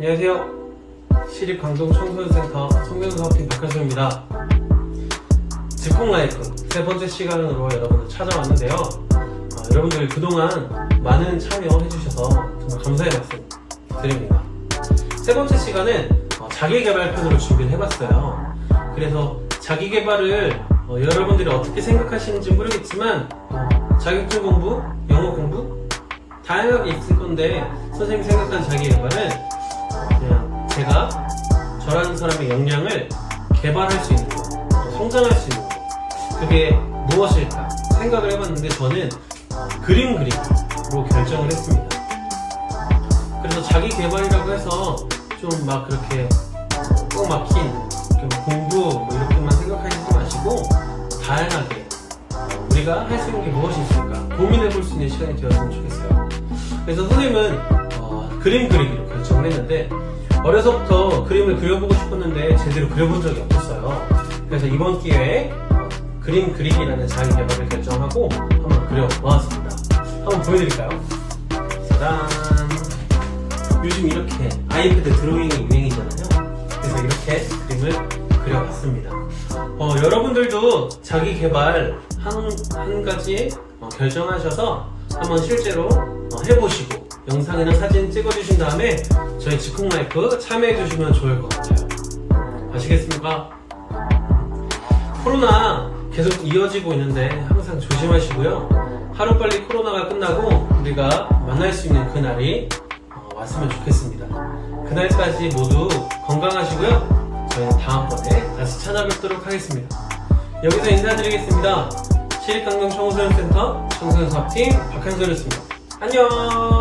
안녕하세요. 시립강동 청소년센터 청소년사업팀 박현수입니다. 즉콩라이프 세 번째 시간으로 여러분들 찾아왔는데요. 어, 여러분들 그동안 많은 참여해주셔서 정말 감사의 말씀 드립니다. 세 번째 시간은 어, 자기개발편으로 준비를 해봤어요. 그래서 자기개발을 어, 여러분들이 어떻게 생각하시는지 모르겠지만 어, 자격증 공부, 영어 공부 다양하게 있을 건데 선생님이 생각한 자기개발은 저라는 사람의 역량을 개발할 수 있는 거, 또 성장할 수 있는 거 그게 무엇일까 생각을 해봤는데 저는 그림 그리기로 결정을 했습니다. 그래서 자기 개발이라고 해서 좀 막 그렇게 꼭 막힌 좀 공부 뭐 이렇게만 생각하지 마시고 다양하게 우리가 할 수 있는 게 무엇이 있을까 고민해 볼 수 있는 시간이 되었으면 좋겠어요. 그래서 선생님은 어, 그림 그리기로 결정을 했는데 어려서부터 그림을 그려보고 싶었는데 제대로 그려본 적이 없었어요. 그래서 이번 기회에 어, 그림 그리기라는 자기 개발을 결정하고 한번 그려보았습니다. 한번 보여드릴까요? 짜잔. 요즘 이렇게 아이패드 드로잉이 유행이잖아요. 그래서 이렇게 그림을 그려봤습니다. 어, 여러분들도 자기 개발 한, 한 가지 어, 결정하셔서 한번 실제로 어, 해보시고 영상이나 사진 찍어주신 다음에 저희 즉흥 라이프 참여해주시면 좋을 것 같아요. 아시겠습니까? 코로나 계속 이어지고 있는데 항상 조심하시고요. 하루빨리 코로나가 끝나고 우리가 만날 수 있는 그날이 어, 왔으면 좋겠습니다. 그날까지 모두 건강하시고요. 저희는 다음번에 다시 찾아뵙도록 하겠습니다. 여기서 인사드리겠습니다. 시립강동 청소년센터 청소년 사업팀 박현솔이었습니다. 안녕!